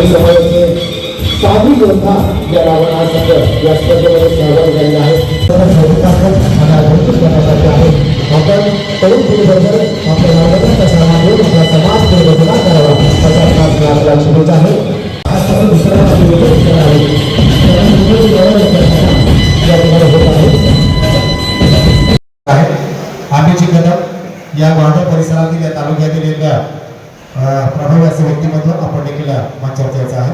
मानवी समाजाचे साधू योद्धा या नावानं हा शब्द या स्पर्धेमध्ये सहभागी झालेला आहे. आणि आहे आपण तरुण पिढीबद्दल आपल्या नागरिकांचा सहभाग घेऊन आपला समाज परिवर्तन करावा असा आपला आपला शुभेच्छा आहे आज सर्व आहे या ठिकाणी होत आहे आहे कदम या वाढ परिसरातील या तालुक्यातील एक प्रभावी असं व्यक्तिमत्व आपण देखील मंचावर यायचं आहे.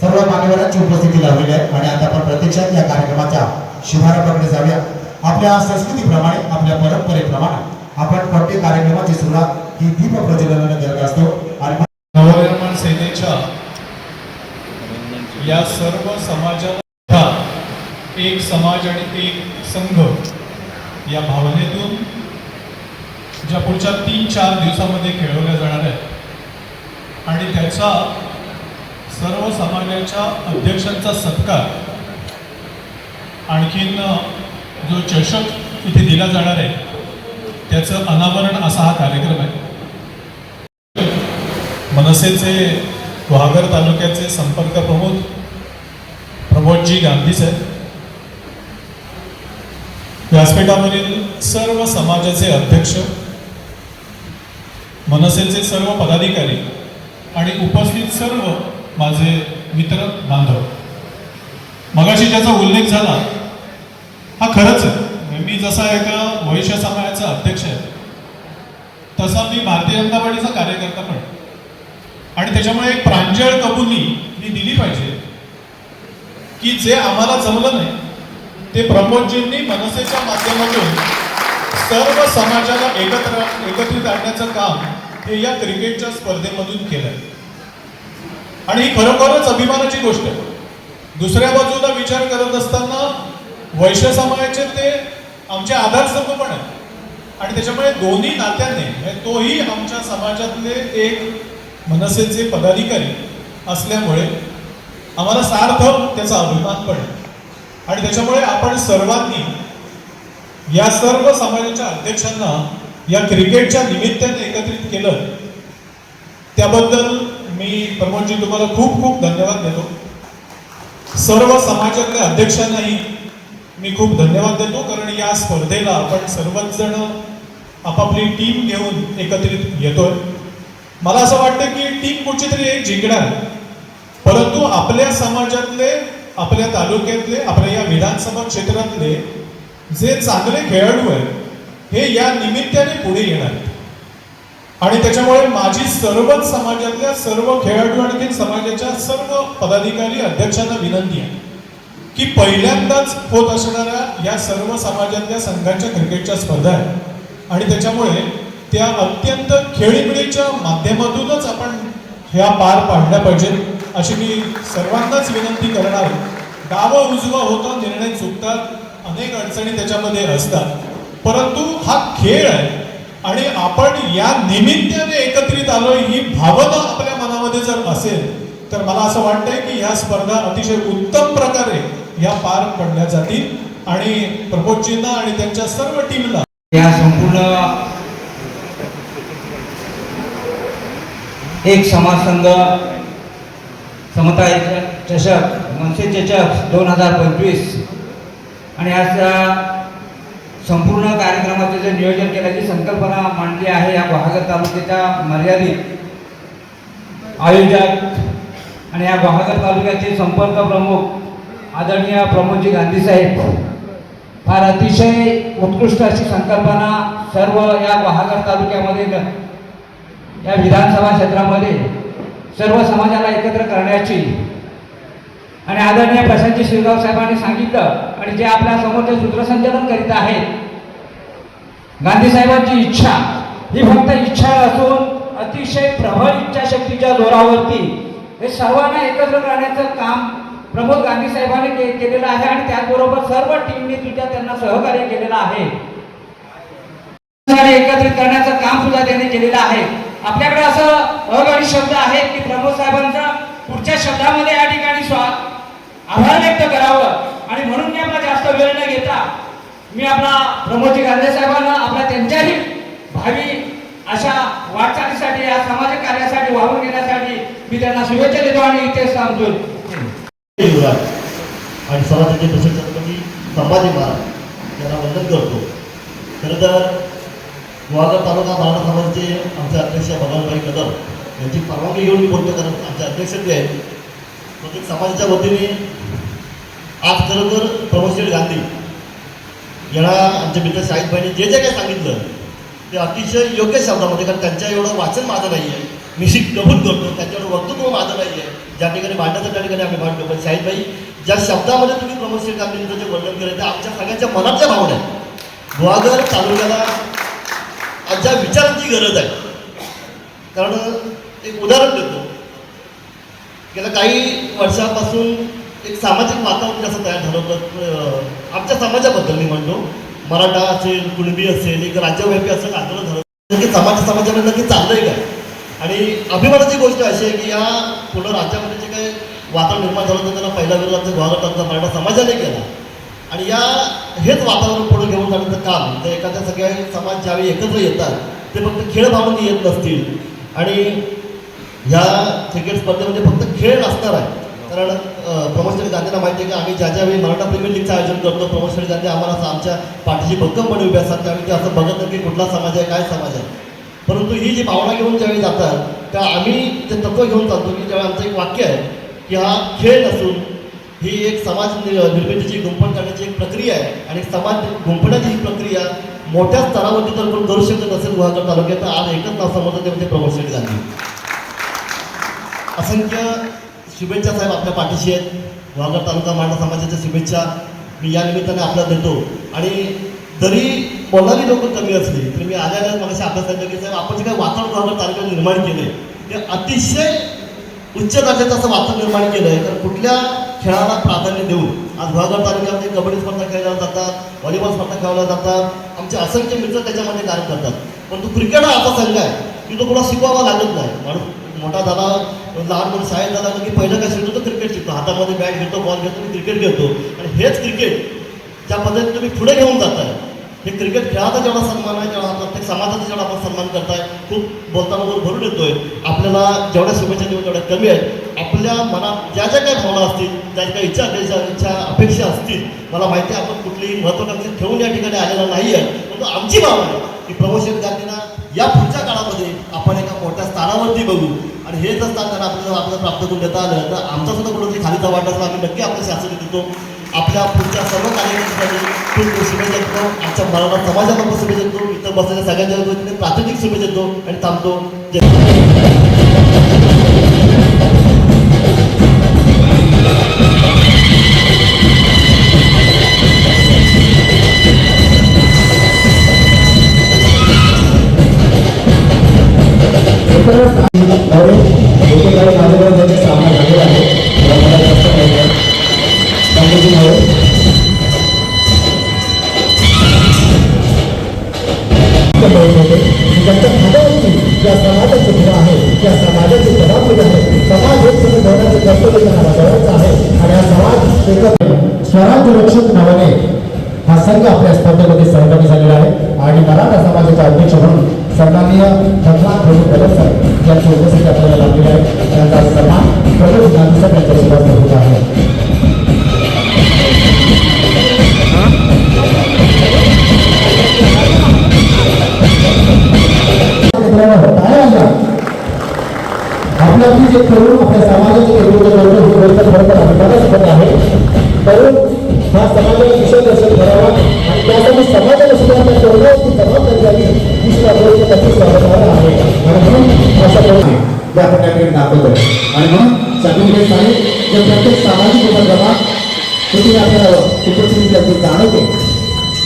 सर्व मान्यवरांची उपस्थिती लावलेली आहे आणि आता आपण प्रत्यक्षात या कार्यक्रमाच्या शुभारंभाकडे जाऊया. आपल्या संस्कृतीप्रमाणे आपल्या परंपरेप्रमाणे आपण प्रत्येक कार्यक्रमाची सुरुवात ही दीप प्रज्वलनाने करत असतो आणि नवनिर्माण सेनेच्या या सर्व समाजाला एक समाज आणि एक संघ या भावनेतून ज्या पुढच्या तीन चार दिवसामध्ये खेळवल्या जाणार आहेत. आणि त्याचा सर्व समाजाच्या अध्यक्षांचा सत्कार आणखीन जो चषक इथे दिला जाणार आहे त्याचं अनावरण असा हा कार्यक्रम आहे. मनसेचे वागर तालुक्याचे संपर्क प्रमुख प्रमोदजी गांधी साहेब. व्यासपीठावरील सर्व समाजाचे अध्यक्ष मनसेचे सर्व पदाधिकारी आणि उपस्थित सर्व माझे मित्र बांधव. मगाशी ज्याचा उल्लेख झाला हा खरंच आहे. मी जसा एका वैश्य समाजाचा अध्यक्ष आहे तसा मी भारतीय जनता पार्टीचा कार्यकर्ता पण आणि त्याच्यामुळे एक प्रांजळ कबुली मी दिली पाहिजे की जे आम्हाला जमलं नाही ते प्रमोदजींनी मनसेच्या माध्यमातून सर्व समाजाला एकत्र एकत्रित आणण्याचं काम हे या क्रिकेटच्या स्पर्धेमधून केलंय. आणि ही खरोखरच अभिमानाची गोष्ट आहे. दुसऱ्या बाजूला विचार करत असताना वैश्य समाजाचे ते आमचे आधारस्तंभ पण आहेत. आणि त्याच्यामुळे दोन्ही नात्याने म्हणजे तोही आमच्या समाजातले एक मनसेचे पदाधिकारी असल्यामुळे आम्हाला सार्थ त्याचा अभिमान पण आहे. आणि त्याच्यामुळे आपण सर्वांनी या सर्व समाजाच्या अध्यक्षांना या क्रिकेटच्या निमित्ताने एकत्रित केलं. त्याबद्दल मी प्रमोदजी तुम्हाला खूप खूप धन्यवाद देतो. सर्व समाजातल्या अध्यक्षांनाही मी खूप धन्यवाद देतो कारण या स्पर्धेला आपण सर्वच जण आपापली टीम घेऊन एकत्रित येतोय. मला असं वाटतं की टीम कुठची तरी एक जिंकणार. परंतु आपल्या समाजातले आपल्या तालुक्यातले आपल्या या विधानसभा क्षेत्रातले जे चांगले खेळाडू आहेत हे या निमित्ताने पुढे येणार आणि त्याच्यामुळे माझी सर्वच समाजातल्या सर्व खेळाडू आणि समाजाच्या सर्व पदाधिकारी अध्यक्षांना विनंती आहे की पहिल्यांदाच होत असणाऱ्या या सर्व समाजातल्या संघांच्या क्रिकेटच्या स्पर्धा आहेत. आणि त्याच्यामुळे त्या अत्यंत खेळीमेळीच्या माध्यमातूनच आपण ह्या पार पाडल्या पाहिजेत अशी मी सर्वांनाच विनंती करणार आहे. डावं उजवा होतं निर्णय चुकतात. अनेक अडचणी त्याच्यामध्ये असतात. परंतु हा खेळ आहे आणि आपण या निमित्ताने एकत्रित आलोय ही भावना आपल्या मनामध्ये जर असेल तर मला असं वाटतंय की ह्या स्पर्धा अतिशय उत्तम प्रकारे ह्या पार पडल्या जातील आणि प्रमोदजींना आणि त्यांच्या सर्व टीमला या संपूर्ण एक समाज संघ समता चषक मनसे चषक दोन हजार पंचवीस आणि आज संपूर्ण कार्यक्रमाचे जे नियोजन केल्याची संकल्पना मांडली आहे या गुहागर तालुक्याच्या मर्यादित आयोजक आणि या गुहागर तालुक्याचे संपर्क प्रमुख आदरणीय प्रमोदजी गांधी साहेब. फार अतिशय उत्कृष्ट अशी संकल्पना सर्व या गुहागर तालुक्यामध्ये या विधानसभा क्षेत्रामध्ये सर्व समाजाला एकत्र करण्याची आणि आदरणीय प्रशांतजी शिरगाव साहेबांनी सांगितलं आणि जे आपल्या समोरचे सूत्रसंचालन करीत आहेत गांधी साहेबांची इच्छा ही फक्त इच्छा असून अतिशय प्रबळ इच्छाशक्तीच्या जोरावरती हे सर्वांना एकत्र करण्याचं काम प्रमोद गांधी साहेबांनी के- केलेलं आहे आणि त्याचबरोबर सर्व टीमने तुझ्या त्यांना सहकार्य केलेलं आहे. एकत्रित करण्याचं काम सुद्धा त्यांनी केलेलं आहे. आपल्याकडे असं अगणित शब्द आहेत की प्रमोद साहेबांचा पुढच्या शब्दामध्ये या ठिकाणी स्वा आभार व्यक्त करावं. आणि म्हणून मी आपला जास्त वेळ न घेता मी आपला प्रमोदजी गांधे साहेबांना आपल्या त्यांच्याही भावी अशा वाटचालीसाठी या सामाजिक कार्यासाठी वाहून घेण्यासाठी मी त्यांना शुभेच्छा देतो आणि इथेच सांगतो आणि समाजाचे प्रशिक्षणपती संभाजी महाराज यांना वंदन करतो. खरं तर गुहागर तालुका मराठा समाजाचे आमचे अध्यक्ष भगवानभाई कदम यांची परवानगी घेऊन मी बोलतो कारण आमचे अध्यक्ष जे आहेत प्रत्येक समाजाच्या वतीने आज खरोखर प्रमोद गांधी. यांना आमच्या मित्र शाहिदबाईंनी जे जे काही सांगितलं ते अतिशय योग्य शब्दामध्ये कारण त्यांच्या एवढं वाचन माझं नाही आहे मी शिक कबूल करतो त्यांच्या वक्तृत्व माझं नाही आहे ज्या ठिकाणी भांडायचं त्या ठिकाणी आम्ही भांडतो. पण शाहिदबाई ज्या शब्दामध्ये तुम्ही प्रमोद गांधींचं जे वर्णन केलं ते आमच्या सगळ्यांच्या मनातल्या भावना आहेत. गुहागर तालुक्याला आज ज्या विचारांची गरज आहे. कारण एक उदाहरण देतो. गेल्या काही वर्षापासून एक सामाजिक वातावरण कसं तयार झालं होतं? आमच्या समाजाबद्दल मी म्हणतो. मराठा असेल कुणबी असेल एक राज्यव्यापी असेल आंदोलन झालं नक्की समाज समाजामध्ये नक्की चाललंय काय आणि अभिमानाची गोष्ट अशी आहे की या पूर्ण राज्यामध्ये जे काही वातावरण निर्माण झालं होतं त्याला पहिला विरोध आमच्या गोवागटांचा मराठा समाजाने केला. आणि या हेच वातावरण पुढे घेऊन जाण्याचं काम तर एखाद्या सगळ्या समाज ज्यावेळी एकत्र येतात ते फक्त खेळ भावून येत नसतील. आणि ह्या क्रिकेट स्पर्धेमध्ये फक्त खेळ असणार आहे. कारण अं, प्रमोद गांधींना माहिती आहे की आम्ही ज्या ज्यावेळी मराठा प्रीमियर लीगचं आयोजन करतो प्रमोद शेठ गांधी आम्हाला असं आमच्या पाठीशी भक्कमपणे उभे असतात त्यावेळी ते असं बघत नाही की कुठला समाज आहे काय समाज आहे. परंतु ही जी भावना घेऊन ज्यावेळी जातात त्या आम्ही ते तत्व घेऊन चालतो की ज्यावेळी आमचं एक वाक्य आहे की हा खेळ नसून ही एक समाज नि- निर्मितीची गुंफण करण्याची एक प्रक्रिया आहे आणि समाज गुंफण्याची ही प्रक्रिया मोठ्या स्तरावरती जर कोण करू शकत नसेल गुहागर तालुक्यात आज एकच नाव समजतं ते म्हणजे प्रमोद गांधी असंख्य शुभेच्छा साहेब आपल्या पाठीशी आहेत. गुहागर तालुका मांडा समाजाच्या शुभेच्छा मी या निमित्ताने आपल्याला देतो. आणि जरी बोलणारी लोक कमी असली तरी मी आल्या आल्या मला अभ्यास सांगितलं की साहेब आपण जे काही वातावरण गुहागर तालुक्यात निर्माण केले ते अतिशय उच्च दर्जाचं असं वातावरण निर्माण केलं आहे तर कुठल्या खेळाला प्राधान्य देऊन आज गुहागर तालुक्यामध्ये कबड्डी स्पर्धा खेळल्या जातात व्हॉलीबॉल स्पर्धा खेळल्या जातात आमचे असंख्य मित्र त्याच्यामध्ये कार्य करतात परंतु क्रिकेट हा असा संघ आहे की तो कोणा शिकवावा लागत नाही. माणूस मोठा झाला लहान मुलं शाळेत जातात की पहिलं काय शिकतो तर क्रिकेट शिकतो हातामध्ये बॅट घेतो बॉल घेतो मी क्रिकेट घेतो आणि हेच क्रिकेट ज्या पद्धतीने तुम्ही पुढे घेऊन जाताय हे क्रिकेट खेळाचा जेवढा सन्मान आहे तेवढा प्रत्येक समाजाचा जेवढा आपण सन्मान करताय खूप बोलताना बोल भरून येतोय. आपल्याला जेवढ्या शुभेच्छा देऊ तेवढ्या कमी आहेत. आपल्या मनात ज्या ज्या काही भावना असतील ज्या ज्या काही इच्छा अपेक्षा इच्छा अपेक्षा असतील मला माहिती आहे आपण कुठलीही महत्वाकांक्षी ठेवून या ठिकाणी आलेला नाही आहे परंतु आमची भावना आहे की प्रमोशन गांधींना या पुढच्या काळामध्ये आपण एका मोठ्या स्थानावरती बघू. आणि हे जर स्थान त्यांना आपल्याला आपल्याला प्राप्त करून देता आलं तर आमचा सुद्धा कुठेतरी खालीचा वाटा असला आम्ही नक्की आपलं शासन देतो. आपल्या पुढच्या सर्व कार्यकर्त्यांसाठी खूप शुभेच्छा देतो. आमच्या मराठा समाजाला पण शुभेच्छा देतो. इतर बसलेल्या सगळ्यांच्या प्राथमिक शुभेच्छा देतो आणि थांबतो. आणि सामना झालेला आहे मला जास्त माहिती आहे. त्यांच्या समाजाची आहे समाजाची जबाबदारी आहे समाज एक सुरू ठेवण्याचे कर्तव्य त्यांना बजावायचं आहे आणि हा समाज एकत्र स्वराज्य रक्षक नावाने हा संघ आपल्या स्पर्धेमध्ये सहभागी झालेला आहे आणि मराठा समाजाचे अध्यक्ष म्हणून सन्माननीय भगवान प्रभू प्रगत सर यांची उपस्थिती आपल्याला लाभलेली आहे त्यांचा सन्मान प्रभू गांधी सर यांच्या होत आहे. मित्रांनो, आपल्यातली जे तरुण आपल्या समाजाचे नेतृत्व करतो ही गोष्ट खरोखर अभिमानास्पद आहे. तरुण हा समाजाला दिशादर्शन दर्शन गोष्टी जे आपण त्याकडे दाखवतोय आणि म्हणून सर्टिफिकेट आहे जे प्रत्येक सामाजिक उपक्रमात किती आपल्याला उपस्थिती त्याची जाणवते.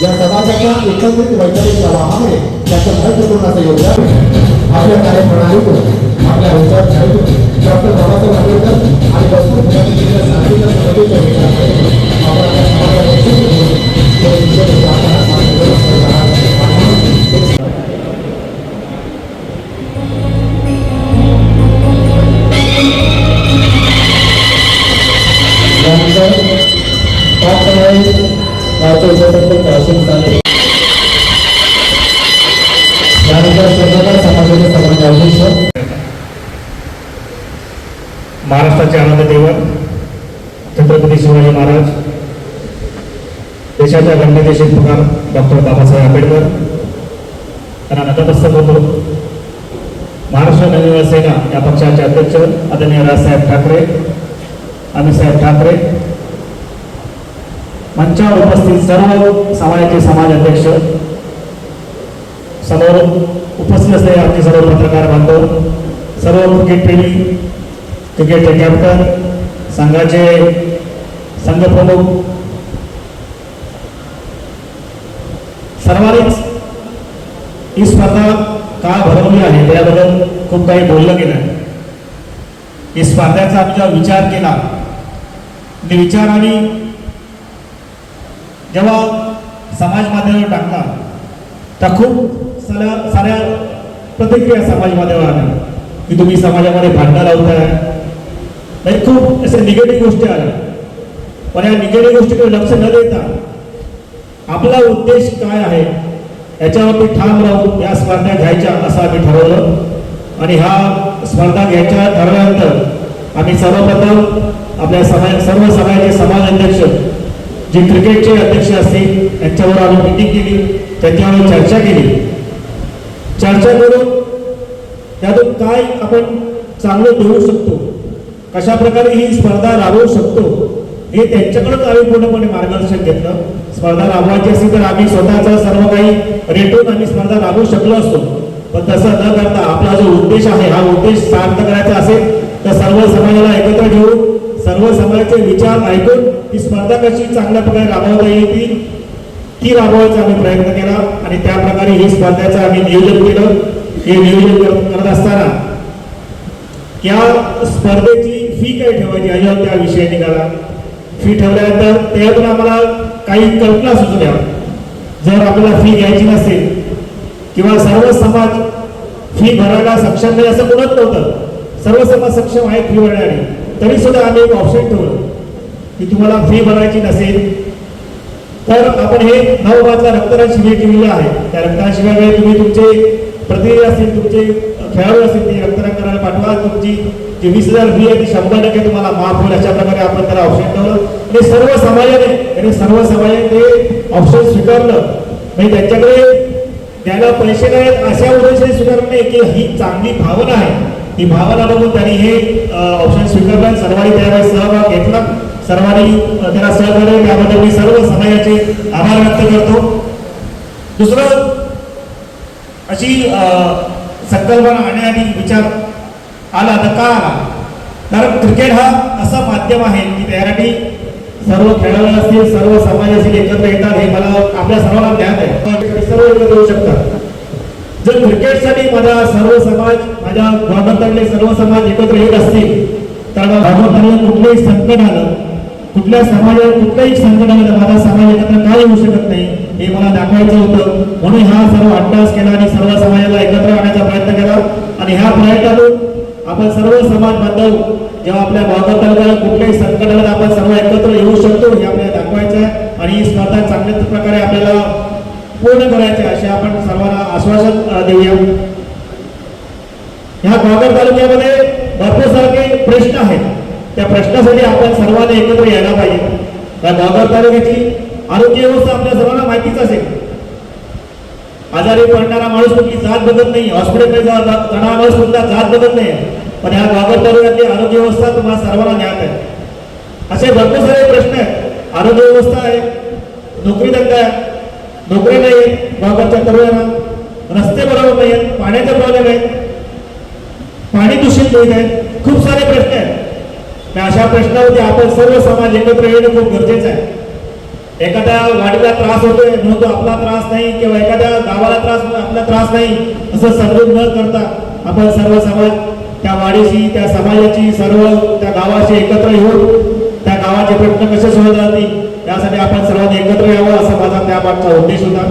या समाजाच्या एकत्रित वैचारिक प्रवाहामुळे त्याचं महत्त्वपूर्ण असं योगदान आपल्या कार्यप्रणालीतून आपल्या विचारधारेतून डॉक्टर बाबासाहेब आंबेडकर आणि वस्तू सांगितलं दिलेल्या सार्वजनिक आपण आपल्या समाजाला देशाच्या गणपती शिल्पकार डॉक्टर बाबासाहेब आंबेडकर त्यांना नतमस्तक होतो महाराष्ट्र नवीन सेना या पक्षाचे अध्यक्ष आदरणीय राजसाहेब ठाकरे अमितसाहेब ठाकरे. मंचावर उपस्थित सर्व समाजाचे समाज अध्यक्ष. समोर उपस्थित असलेले आमचे सर्व पत्रकार बांधव सर्व क्रिकेट प्रेमी क्रिकेटचे कॅप्टन संघाचे संघप्रमुख सर्वांनीच ही स्पर्धा का भरवली आहे त्याबद्दल खूप काही बोललं गेलं आहे. ही स्पर्धेचा आम्ही जेव्हा विचार केला. ते विचार आणि जेव्हा समाज माध्यमावर टाकला तर खूप साऱ्या साऱ्या प्रतिक्रिया समाज माध्यमावर आल्या की तुम्ही समाजामध्ये भांडणं लावताय. नाही खूप असे निगेटिव्ह गोष्टी आल्या. पण या निगेटिव्ह गोष्टीकडे लक्ष न देता आपला उद्देश काय आहे? याच्यावरती ठाम राहून या स्पर्धा घ्यायच्या असं आम्ही ठरवलं. आणि ह्या स्पर्धा घ्यायच्या ठरल्यानंतर आम्ही सर्वप्रथम आपल्या समाज सर्व समाजाचे समाज अध्यक्ष जे क्रिकेटचे अध्यक्ष असतील त्यांच्यावर आम्ही मिटिंग केली. त्यांच्यावर चर्चा केली. चर्चा करून त्यातून काय आपण चांगलं देऊ शकतो? कशा प्रकारे ही स्पर्धा राबवू शकतो? हे त्यांच्याकडून आम्ही पूर्णपणे मार्गदर्शन घेतलं. स्पर्धा राबवायची असेल तर आम्ही स्वतःचा सर्व काही रेटून आम्ही स्पर्धा राबवू शकलो असतो. पण तसं न करता आपला जो उद्देश आहे हा उद्देश सार्थ करायचा असेल तर सर्व समाजाला एकत्र घेऊन सर्व समाजाचे विचार ऐकून ती स्पर्धा कशी चांगल्या प्रकारे राबवता येईल ती ती राबवायचा आम्ही प्रयत्न केला. आणि त्या प्रकारे ही स्पर्धेचं आम्ही नियोजन केलं. हे नियोजन करत असताना या स्पर्धेची फी काय ठेवायची? याच्यावर त्या विषय निघाला. फी ठेवल्यानंतर त्यातून आम्हाला काही कल्पना सुचल्या जर आपल्याला फी घ्यायची नसेल किंवा सर्व समाज फी भरायला सक्षम नाही असं कोणत नव्हतं. सर्व समाज सक्षम आहे फी भरण्याने तरी सुद्धा आम्ही एक ऑप्शन ठेवलं की तुम्हाला फी भरायची नसेल तर आपण हे नऊ बाजला रक्तदान शिबिर ठेवलेलं आहे त्या रक्तदान शिबिरामध्ये तुम्ही तुमचे प्रतिनिधी असतील तुमचे खेळाडू असतील ते रक्तदान करायला पाठवा. तुमची जी वीस हजार फी आहे ती शंभर टक्के तुम्हाला माफ होईल. अशा प्रकारे आपण त्याला ऑप्शन ठेवलं. आणि सर्व समाजाने आणि सर्व समाजाने ते ऑप्शन स्वीकारलं. म्हणजे त्यांच्याकडे त्याला पैसे नाहीत अशा उद्देशाने स्वीकारलं नाही की ही चांगली भावना आहे. ती भावना बघून त्यांनी हे ऑप्शन स्वीकारलं सर्वांनी त्यावेळेस सहभाग घेतला. सर्वांनी त्याला सहकार्य त्याबद्दल मी सर्व समाजाचे आभार व्यक्त करतो. दुसरं अशी संकल्पना आणण्याआधी विचार आला तर का? आला कारण क्रिकेट हा असा माध्यम आहे की त्यासाठी सर्व खेळाडू असतील सर्व समाज असतील एकत्र येतात हे मला आपल्या सर्वांना ज्ञान आहे. सर्व एकत्र येऊ शकतात. जर क्रिकेटसाठी माझा सर्व समाज माझ्या भागातले सर्व समाज एकत्र येत असतील तर भागातलं कुठलंही संकट आलं कुठल्या समाजाला कुठल्याही संकट आलं तर माझा समाज एकत्र काय येऊ शकत नाही? हे मला दाखवायचं होतं. म्हणून हा सर्व अट्टास केला आणि सर्व समाजाला एकत्र आणण्याचा प्रयत्न केला. आणि ह्या प्रयत्नातून आपण सर्व समाज बांधव जेव्हा आपल्या भागात तालुक्याला कुठल्याही संकटाला आपण सर्व एकत्र येऊ शकतो हे आपल्याला दाखवायचं आहे. आणि ही स्पर्धा चांगल्या प्रकारे आपल्याला पूर्ण करायचे असे आपण सर्वांना आश्वासन देऊया. ह्या ग्वागर तालुक्यामध्ये भरपूर सारखे प्रश्न आहेत. त्या प्रश्नासाठी आपण सर्वांनी एकत्र यायला पाहिजे. त्या ग्वागर तालुक्याची आरोग्य व्यवस्था आपल्या सर्वांना माहितीच असेल. आजारी पडणारा माणूस कुठली जात बघत नाही हॉस्पिटलमध्ये जाणारा माणूस कुठला जात बघत नाही. पण ह्या ग्वागर तालुक्यातली आरोग्य व्यवस्था तुम्हाला सर्वांना ज्ञात आहे. असे भरपूर सारे प्रश्न आहेत. आरोग्य व्यवस्था आहे नोकरी धंदा आहे नोकरी नाही आहेत तरुणांना रस्ते बरोबर नाही आहेत पाण्याचे प्रॉब्लेम आहेत. पाणी दूषित होत आहे. खूप सारे प्रश्न आहेत. अशा प्रश्नावरती आपण सर्व समाज एकत्र येणं खूप गरजेचं आहे. एखाद्या वाडीला त्रास होतोय म्हणून तो आपला त्रास नाही किंवा एखाद्या गावाला त्रास आपला त्रास नाही असं समजून न करता आपण सर्व समाज त्या वाडीशी त्या समाजाची सर्व त्या गावाशी एकत्र येऊन त्या गावाचे प्रश्न कसे सोडवता जातील यासाठी आपण सर्वांनी एकत्र यावं असा माझा त्या मागचा उद्देश होता.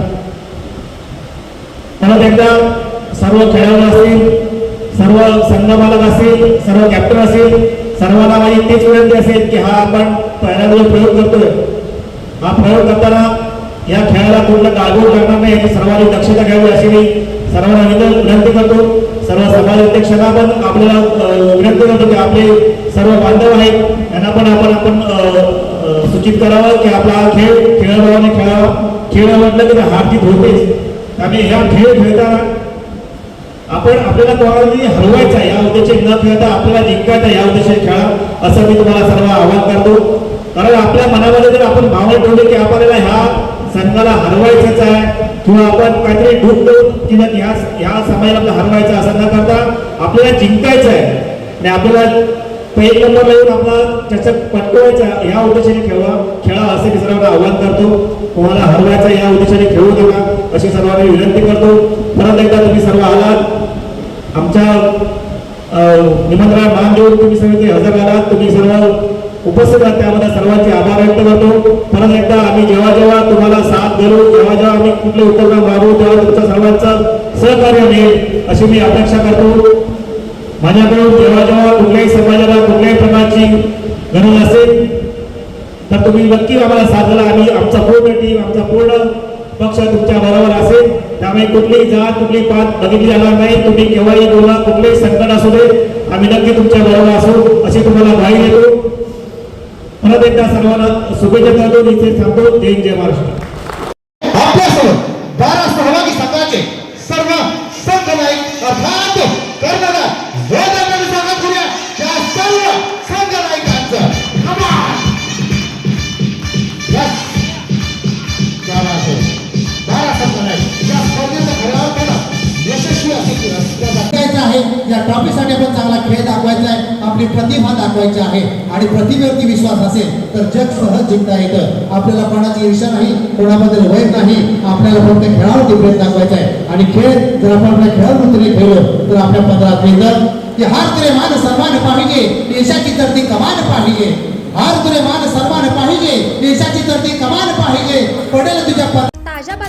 परत एकदा सर्व खेळाडू असतील सर्व संघमालक असतील सर्व कॅप्टन असतील सर्वांना माझी तेच विनंती असेल की हा आपण पहिला प्रयोग करतोय हा प्रयोग करताना या खेळाला कुठलं गाळगोळ करणार नाही. याची सर्वांनी दक्षता घ्यावी अशी मी सर्वांना विनंती विनंती करतो. सर्व समाज अध्यक्षांना पण आपल्याला विनंती करतो की आपले सर्व बांधव आहेत यांना पण आपण आपण सूचित करावं की आपला हा खेळ खेळाभावाने खेळावा. खेळ म्हटलं की हार जीत होतेच. त्यामुळे ह्या खेळ खेळताना आपण आपल्याला कोणाला हरवायचा या उद्देशाने न खेळता आपल्याला जिंकायचा या उद्देशाने खेळा. असं मी तुम्हाला सर्व आवाहन करतो. कारण आपल्या मनामध्ये जर आपण भावना ठेवली की आपल्याला ह्या संघाला हरवायचंच आहे किंवा आपण काहीतरी ढूक देऊन की नाही ह्या ह्या समाजाला आपल्याला हरवायचं असं न करता आपल्याला जिंकायचं आहे. आणि आपल्याला पहिल नंबरला येऊन आपला चषक पटकवायचा या उद्देशाने खेळवा. खेळा असे मी सर्वांना आवाहन करतो. कोणाला हरवायचा या उद्देशाने खेळू नका. अशी सर्वांना विनंती करतो. परत एकदा तुम्ही सर्व आलात. आमच्या निमंत्रणा निमंत्रण मान देऊन तुम्ही सगळे हजर आलात तुम्ही सर्व उपस्थित आहात त्यामध्ये सर्वांचे आभार व्यक्त करतो. परत एकदा आम्ही जेव्हा जेव्हा तुम्हाला साथ देऊ जेव्हा जेव्हा आम्ही कुठले उपक्रम राबवू तेव्हा तुमचा सर्वांचा सहकार्य मिळेल अशी मी अपेक्षा करतो. माझ्याकडून जेव्हा जेव्हा कुठल्याही समाजाला कुठल्याही प्रकारची गरज असेल तर तुम्ही नक्की आम्हाला साथ द्याल. आम्ही आमचा पूर्ण टीम आमचा पूर्ण पक्ष तुमच्या बरोबर असेल. त्यामुळे कुठलीही जात कुठली पात बघितली जाणार नाही. तुम्ही केव्हाही बोला कुठलेही संकट असू दे आम्ही नक्की तुमच्या बरोबर असू अशी तुम्हाला ग्वाही देतो. परत एकदा सर्वांना शुभेच्छा देऊन इथे थांबतो जय जय महाराष्ट्र. आहे. या ट्रॉफीसाठी आपण चांगला खेळ दाखवायचा आहे. आपली प्रतिभा दाखवायची आहे. आणि प्रतिभेवरती विश्वास असेल तर जग सहज जिंकता येतं. आपल्याला कोणाची ईर्षा नाही कोणाबद्दल वैर नाही. आपल्याला फक्त खेळावरती प्रेम दाखवायचा आहे. आणि खेळ जर आपण आपल्या खेळावरतीने खेळलो तर आपल्या पदरात मिळतं की हार तुरे मान सन्मान पाहिजे देशाची तर ती कमान पाहिजे. हार तुरे मान सन्मान पाहिजे देशाची तर ती कमान पाहिजे. पडेल तुझ्या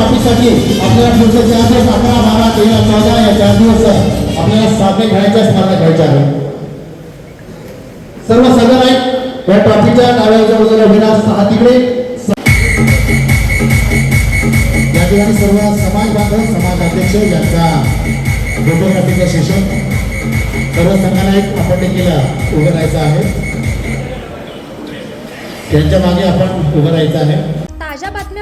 वाटतं आपल्याला पुढचे चार दिवस अकरा बारा तेरा चौदा या चार दिवस आपल्याला सामने घ्यायच्या स्पर्धा घ्यायच्या आहेत सर्व सगळं आहेत या ट्रॉफीच्या डाव्याच्या बाजूला विनाश सहा तिकडे. या ठिकाणी सर्व समाज बांधव समाज अध्यक्ष यांचा फोटोग्राफीचं सेशन. सर्व संघाला एक आपण देखील उभं राहायचं आहे. त्यांच्या मागे आपण उभं राहायचं आहे.